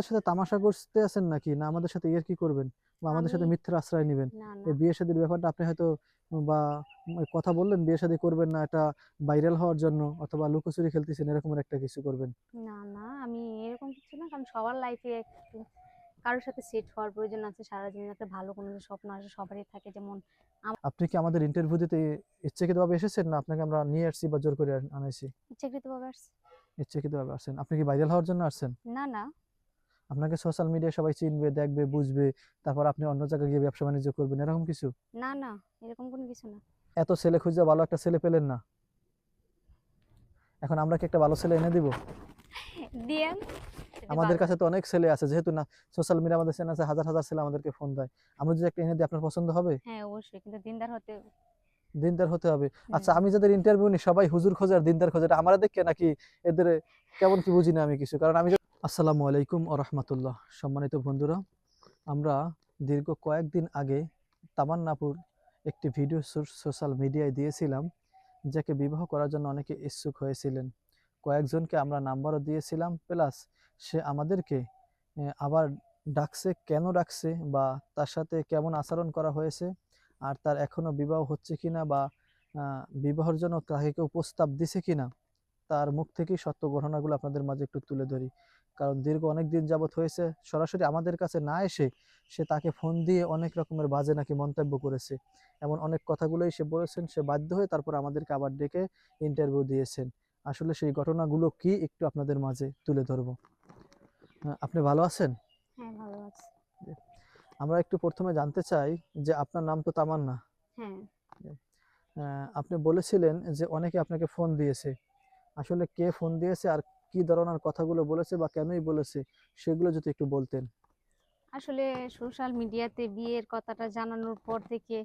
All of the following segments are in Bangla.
আমাদের সাথে তামাশা করতে আছেন নাকি? না আমাদের সাথে ইয়ার কি করবেন? বা আমাদের সাথে মিথ্যার আশ্রয় নেবেন? এই বিয়ে শাদীর ব্যাপারটা আপনি হয়তো বা কথা বললেন বিয়ে শাদী করবেন না এটা ভাইরাল হওয়ার জন্য অথবা লুকোচুরি খেলতেছেন এরকমের একটা কিছু করবেন? না না আমি এরকম কিছু না কারণ সবার লাইফে কারোর সাথে সেট হওয়ার প্রয়োজন আছে সারা জীবন একটা ভালো কোনো স্বপ্ন আসে সবারই থাকে যেমন আপনি কি আমাদের ইন্টারভিউ দিতে ইচ্ছাকৃতভাবে এসেছেন? না আপনাকে আমরা নিয়ে আসছি বা জোর করে আনাইছি। ইচ্ছাকৃতভাবে আসছে। ইচ্ছাকৃতভাবে আসছেন। আপনি কি ভাইরাল হওয়ার জন্য আসছেন? না না। আপনাকে সোশ্যাল মিডিয়া সবাই চিনবে দেখবে বুঝবে তারপর আপনি অন্য জায়গায় গিয়ে ব্যবসা বাণিজ্য করবেন এরকম কিছু? না না এরকম কোনো কিছু না। এত ছেলে খুঁজে ভালো একটা ছেলে পেলেন না? এখন আমরা কি একটা ভালো ছেলে এনে দিব? দিয়েন। আমাদের কাছে তো অনেক ছেলে আছে যেহেতু না সোশ্যাল মিডিয়া আমাদের চ্যানেল আছে হাজার হাজার ছেলে আমাদেরকে ফোন দেয়। আমরা যদি একটা এনে দিই আপনার পছন্দ হবে? হ্যাঁ অবশ্যই কিন্তু দিনদার হতে দিনদার হতে হবে। আচ্ছা আমি যাদের ইন্টারভিউ নি সবাই হুজুর খোঁজে আর দিনদার খোঁজে এটা আমরা দেখে নাকি এদের কেমন কি বুঝি না আমি কিছু কারণ আমি আসসালামু আলাইকুম ও রহমতুল্লাহ। সম্মানিত বন্ধুরা, আমরা দীর্ঘ কয়েকদিন আগে তামান্নাপুর একটি ভিডিও সোশ্যাল মিডিয়ায় দিয়েছিলাম, যাকে বিবাহ করার জন্য অনেকে ইচ্ছুক হয়েছিলেন। কয়েকজনকে আমরা নাম্বারও দিয়েছিলাম, প্লাস সে আমাদেরকে আবার ডাকছে, কেন ডাকছে বা তার সাথে কেমন আচরণ করা হয়েছে, আর তার এখনও বিবাহ হচ্ছে কিনা বা বিবাহর জন্য তাকে কেউ প্রস্তাব দিছে কিনা, তার মুখ থেকেই সত্য ঘটনাগুলো আপনাদের মাঝে একটু তুলে ধরি। কারণ দীর্ঘ অনেক দিন যাবৎ হয়েছে সরাসরি আমাদের কাছে না এসে সে তাকে ফোন দিয়ে অনেক রকমের বাজে নাকি মন্তব্য করেছে। এমন অনেক কথাগুলোই সে বলেছেন সে বাধ্য হয়ে তারপর আমাদেরকে আবার ডেকে ইন্টারভিউ দিয়েছেন। আসলে সেই ঘটনাগুলো কি একটু আপনাদের মাঝে তুলে ধরবো। আপনি ভালো আছেন? হ্যাঁ ভালো আছে। আমরা একটু প্রথমে জানতে চাই যে আপনার নাম তো তামান্না। হ্যাঁ। আপনি বলেছিলেন যে অনেকে আপনাকে ফোন দিয়েছে। আসলে কে ফোন দিয়েছে আর কি ধরনের কথাগুলো বলেছে বা কেনই বলেছে, সেগুলো যদি একটু বলতেন। আসলে সোশ্যাল মিডিয়াতে বিয়ের কথাটা জানানোর পর থেকে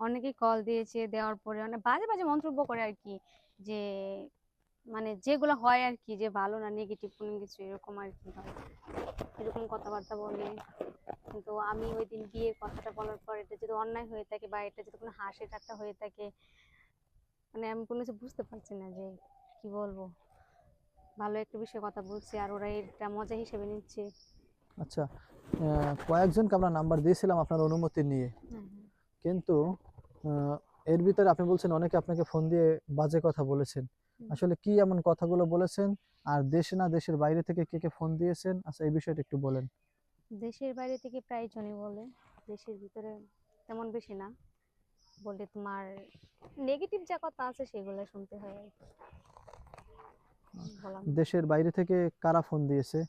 অনেকেই কল দিয়েছে, দেওয়ার পরে অনেক বাজে বাজে মন্তব্য করে আর কি, যে মানে যেগুলো হয় আর কি, যে ভালো না নেগেটিভ কোনো কিছু, এরকম আর কি হয়। এরকম কথাবার্তা বলে। কিন্তু আমি ওই দিন বিয়ের কথাটা বলার পর এটা যদি অন্যায় হয়ে থাকে বা এটা যদি কোনো হাসি ঠাট্টা হয়ে থাকে মানে আমি কোনো কিছু বুঝতে পারছি না যে কি বলব। ভালো একটা বিষয়ে কথা বলছি আর ওরা এটা মজা হিসেবে নিচ্ছে। আচ্ছা কয়েকজনকে আমরা নাম্বার দিয়েছিলাম আপনার অনুমতি নিয়ে। কিন্তু এর ভিতরে আপনি বলছেন অনেকে আপনাকে ফোন দিয়ে বাজে কথা বলেছেন। আসলে কি এমন কথাগুলো বলেছেন? আর দেশে না দেশের বাইরে থেকে কে কে ফোন দিয়েছেন? আচ্ছা এই বিষয়টা একটু বলেন। দেশের বাইরে থেকে প্রায় জনই বলে দেশের ভিতরে তেমন বেশি না। বলে তোমার নেগেটিভ যা কথা আছে সেগুলো শুনতে হয় দেশের বাইরে থেকে কারা ফোন দিয়েছে?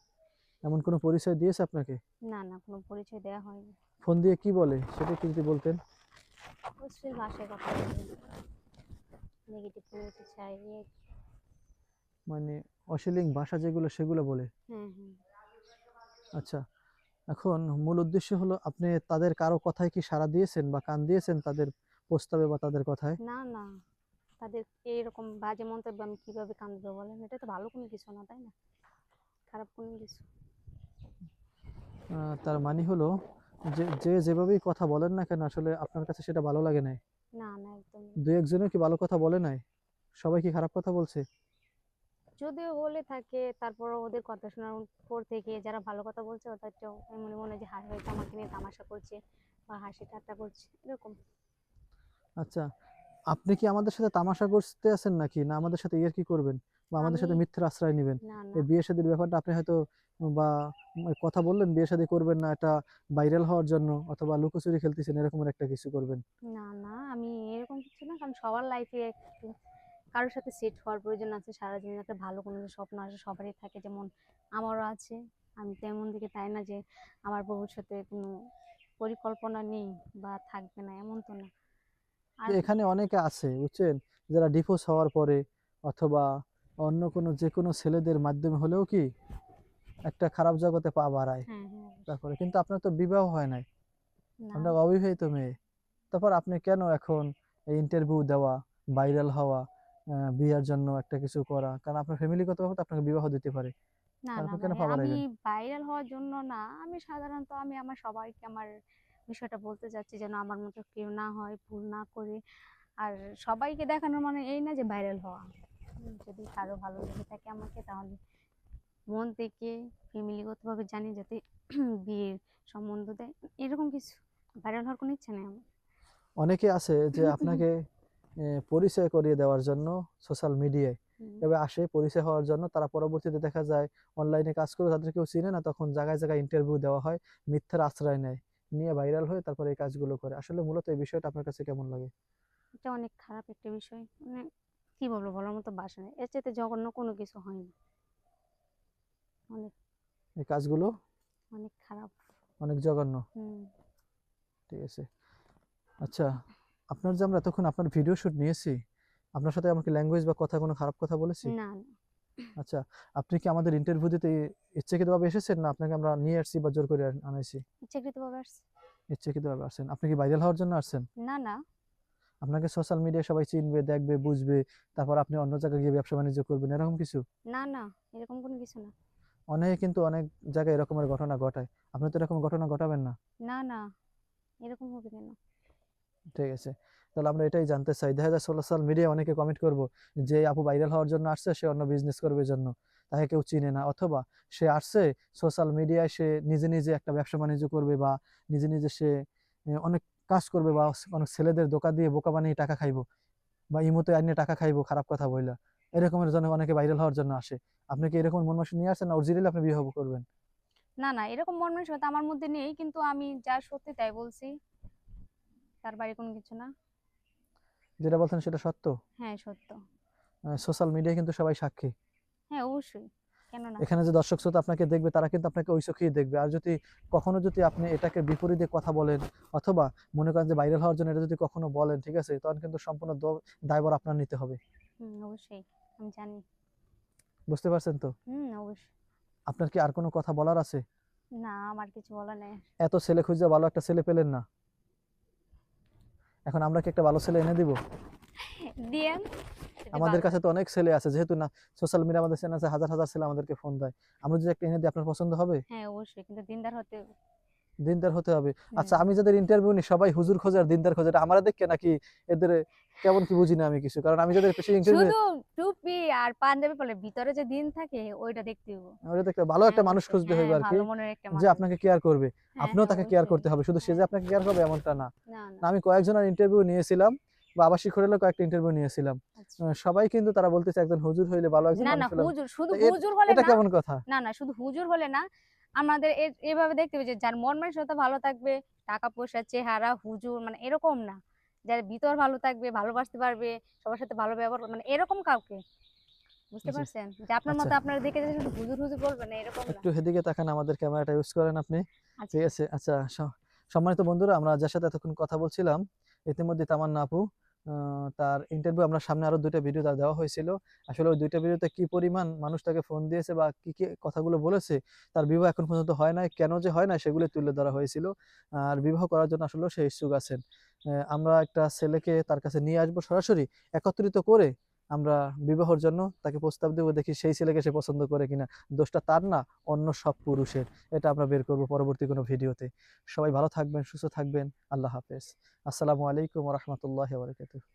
এমন কোনো পরিচয় দিয়েছে আপনাকে? না না কোনো পরিচয় দেওয়া হয়নি। ফোন দিয়ে কি বলে? সেটা একটু যদি বলতেন। অশ্লীল ভাষায় কথা নেগেটিভ কিছু চাই মানে অশ্লীল ভাষা যেগুলো সেগুলো বলে? হ্যাঁ হ্যাঁ আচ্ছা এখন মূল উদ্দেশ্য হলো আপনি তাদের কারও কথায় কি সাড়া দিয়েছেন বা কান দিয়েছেন তাদের প্রস্তাবে বা তাদের কথায়? না না। তাদের এইরকম বাজে মন্তব্য আমি কীভাবে কান দেবো বলেন? এটা তো ভালো কোনো কিছু না তাই না? খারাপ কোনো কিছু। তার মানে হলো যে যে যেভাবেই কথা বলেন না কেন আসলে আপনার কাছে সেটা ভালো লাগে নাই? না না একদম দু একজনও কি ভালো কথা বলে নাই? সবাই কি খারাপ কথা বলছে? যদিও বলে থাকে তারপর ওদের কথা শোনার পর থেকে যারা ভালো কথা বলছে ওদেরটাও মনে মনে যে হাসি হয়তো আমাকে নিয়ে তামাশা করছে বা হাসি ঠাট্টা করছে এরকম। আচ্ছা আপনি কি আমাদের সাথে তামাশা করতে আছেন নাকি? না আমাদের সাথে ইয়ার কি করবেন? বা আমাদের সাথে মিথ্যার আশ্রয় নেবেন? এই বিয়ে শাদীর ব্যাপারটা আপনি হয়তো বা কথা বললেন বিয়ে শাদী করবেন না এটা ভাইরাল হওয়ার জন্য অথবা লুকোচুরি খেলতেছেন এরকমের একটা কিছু করবেন। না না আমি এরকম কিছু না কারণ সবার লাইফে একটু কারোর সাথে সেট হওয়ার প্রয়োজন আছে সারা জীবন একটা ভালো কোনো স্বপ্ন আছে সবারই থাকে যেমন আমারও আছে। আমি তেমন দিকে তাই না যে আমার ভবিষ্যতে কোনো পরিকল্পনা নেই বা থাকবে না এমন তো না। এখানে অনেকে আছে বুঝছেন? যারা ডিভোর্স হওয়ার পরে অথবা অন্য কোনো যে কোনো ছেলেদের মাধ্যমে হলেও কি একটা খারাপ জগতে পা বাড়ায়। হ্যাঁ হ্যাঁ তারপরে কিন্তু আপনার তো বিবাহ হয় নাই। আপনার অবিবাহিত মেয়ে। তারপর আপনি কেন এখন এই ইন্টারভিউ দেওয়া ভাইরাল হওয়া বিয়ের জন্য একটা কিছু করা? কারণ আপনার ফ্যামিলিগতভাবে তো আপনাকে বিবাহ দিতে পারে। না না আমি ভাইরাল হওয়ার জন্য না আমি সাধারণত আমি আমার সবাইকে আমার বিষয়টা বলতে চাচ্ছি যেন আমার মতো কেউ না হয় ভুল না করে। আর সবাইকে দেখানোর মানে এই না যে ভাইরাল হওয়া। যদি কারও ভালো লেগে থাকে আমাকে তাহলে মন থেকে ফ্যামিলিগতভাবে জানি যাতে বিয়ের সম্বন্ধ দেয়। এরকম কিছু ভাইরাল হওয়ার কোনো ইচ্ছা নেই আমার। অনেকে আছে যে আপনাকে পরিচয় করিয়ে দেওয়ার জন্য সোশ্যাল মিডিয়ায় এভাবে আসে পরিচয় হওয়ার জন্য তারা পরবর্তীতে দেখা যায় অনলাইনে কাজ করে তাদের কেউ চিনে না তখন জায়গায় জায়গায় ইন্টারভিউ দেওয়া হয় মিথ্যার আশ্রয় নেয়। নিয়ে ভাইরাল হয়ে তারপরে এই কাজগুলো করে। আসলে মূলত এই বিষয়টা আপনার কাছে কেমন লাগে? এটা অনেক খারাপ একটা বিষয়। মানে কি বলব বলার মতো বাসা নেই। এর চাইতে জঘন্য কোনো কিছু হয় না। অনেক। এই কাজগুলো? অনেক খারাপ। অনেক জঘন্য? ঠিক আছে। আচ্ছা আপনার যে আমরা এতক্ষণ আপনার ভিডিও শুট নিয়েছি আপনার সাথে আমাকে ল্যাঙ্গুয়েজ বা কথা কোনো খারাপ কথা বলেছি? না না। আচ্ছা আপনি কি আমাদের ইন্টারভিউ দিতে ইচ্ছাকৃতভাবে এসেছেন? না আপনাকে আমরা নিয়ে আসছি বা জোর করে আনাইছি? ইচ্ছাকৃতভাবে আসছে। ইচ্ছাকৃতভাবে আসছেন। আপনি কি ভাইরাল হওয়ার জন্য আসছেন? না না। আপনাকে সোশ্যাল মিডিয়ায় সবাই চিনবে দেখবে বুঝবে তারপর আপনি অন্য জায়গায় গিয়ে ব্যবসা বাণিজ্য করবেন এরকম কিছু? না না এরকম কোনো কিছু না। অনেকে কিন্তু অনেক জায়গায় এরকমের ঘটনা ঘটায়। আপনি তো এরকম ঘটনা ঘটাবেন না? না না এরকম হবে কেন? ঠিক আছে। তাহলে আমরা এটাই জানতে চাই। দেখা যায় সোশ্যাল মিডিয়ায় অনেকে কমেন্ট করব যে, আপু ভাইরাল হওয়ার জন্য আসছে, সে অন্য বিজনেস করবে জন্য। তাকে কেউ চিনে না। অথবা সে আসছে সোশ্যাল মিডিয়ায় সে নিজে নিজে একটা ব্যবসা বাণিজ্য করবে বা নিজে নিজে সে অনেক কাজ করবে বা অনেক ছেলেদের দোকা দিয়ে বোকা বানিয়ে টাকা খাইবো বা ইমোতে আইনে টাকা খাইবো, খারাপ কথা বইলা। এরকমের জন্য অনেকে ভাইরাল হওয়ার জন্য আসে। আপনি কি এরকম মন মানসিক নিয়ে আসছেন না অরিজিনালি আপনি বিয়ে হব করবেন? না না, এরকম মন মানসিকতা আমার মধ্যে নেই, কিন্তু আমি যা সত্যি তাই বলছি। তার বাইরে কোনো কিছু না। যেটা বলছেন সেটা সত্য? হ্যাঁ সত্য। সোশ্যাল মিডিয়ায় কিন্তু সবাই সাক্ষী। হ্যাঁ অবশ্যই। কেন না এখানে যে দর্শক শ্রোতা আপনাকে দেখবে তারা কিন্তু আপনাকে ওই চোখেই দেখবে। আর যদি কখনো যদি আপনি এটাকে বিপরীতে কথা বলেন অথবা মনে করেন যে ভাইরাল হওয়ার জন্য এটা যদি কখনো বলেন ঠিক আছে তখন কিন্তু সম্পূর্ণ দায়ভার আপনার নিতে হবে। অবশ্যই। আমি জানি। বুঝতে পারছেন তো? হুম অবশ্যই। আপনার কি আর কোনো কথা বলার আছে? না আমার কিছু বলা নেই। এত ছেলে খুঁজে ভালো একটা ছেলে পেলেন না। এখন আমরা কি একটা ভালো ছেলে এনে দিব? দিয়েন আমাদের কাছে তো অনেক ছেলে আছে যেহেতু না সোশ্যাল মিডিয়া আমাদের চ্যানেল আছে হাজার হাজার ছেলে আমাদেরকে ফোন দেয়। আমরা যদি একটা এনে দিই আপনার পছন্দ হবে? হ্যাঁ অবশ্যই কিন্তু দিনদার হতে হবে। দিনদার হতে হবে। আচ্ছা আমি যাদের ইন্টারভিউ নিই সবাই হুজুর খোঁজে আর দিনদার খোঁজে আমরা দেখে নাকি এদের কেমন কি বুঝি না আমি কিছু? কারণ আমি যাদের পেশে ইন্টারভিউ শুধু টুপি আর পাঞ্জাবি পরে ভিতরে যে দিন থাকে ওইটা দেখতে হবে ওটা দেখতে ভালো একটা হ্যাঁ, মানুষ খুঁজতে হ্যাঁ, হবে আর কি একটা যে আপনাকে কেয়ার করবে। হ্যাঁ, আপনিও হ্যাঁ, তাকে কেয়ার করতে হবে। শুধু সে যে হ্যাঁ। আপনাকে কেয়ার করবে এমনটা না। না আমি কয়েকজনের ইন্টারভিউ নিয়েছিলাম বা আবাসিক হোটেলে কয়েকটা ইন্টারভিউ নিয়েছিলাম। আচ্ছা। সবাই কিন্তু তারা বলতেছে একজন হুজুর হইলে ভালো একজন না না হুজুর শুধু হুজুর হলে এটা কেমন কথা? না না শুধু হুজুর হলে না আমাদের এভাবে দেখতে হবে যে যার মন মানসিকতা ভালো থাকবে টাকা পয়সা চেহারা হুজুর মানে এরকম না। যার ভিতর ভালো থাকবে ভালোবাসতে পারবে সবার সাথে ভালো ব্যবহার করবে, মানে এরকম কাউকে। বুঝতে পারছেন? যে আপনার মতো আচ্ছা। আপনারা দেখে যে শুধু হুজুর হুজুর বলবেন না এরকম একটু তাকান আমাদের ক্যামেরাটা ইউজ করেন আপনি। আচ্ছা। ঠিক আছে? আচ্ছা সম্মানিত বন্ধুরা আমরা যার সাথে এতক্ষণ কথা বলছিলাম ইতিমধ্যে তামান্না আপু তার ইন্টারভিউ আমরা সামনে আরও দুইটা ভিডিও তার দেওয়া হয়েছিল। আসলে ওই দুইটা ভিডিওতে কি পরিমাণ মানুষ তাকে ফোন দিয়েছে বা কি কি কথাগুলো বলেছে, তার বিবাহ এখন পর্যন্ত হয় নাই, কেন যে হয় না সেগুলো তুলে ধরা হয়েছিল। আর বিবাহ করার জন্য আসলে সে ইচ্ছুক আছেন। আমরা একটা ছেলেকে তার কাছে নিয়ে আসব সরাসরি, একত্রিত করে আমরা বিবাহর জন্য তাকে প্রস্তাব দেবো, দেখি সেই ছেলেকে সে পছন্দ করে কিনা। দোষটা তার না, অন্য সব পুরুষের। এটা আমরা বের করব পরবর্তী কোনো ভিডিওতে। সবাই ভালো থাকবেন, সুস্থ থাকবেন। আল্লাহ হাফেজ। আসসালামু আলাইকুম রহমতুল্লাহ বারকাতুহ।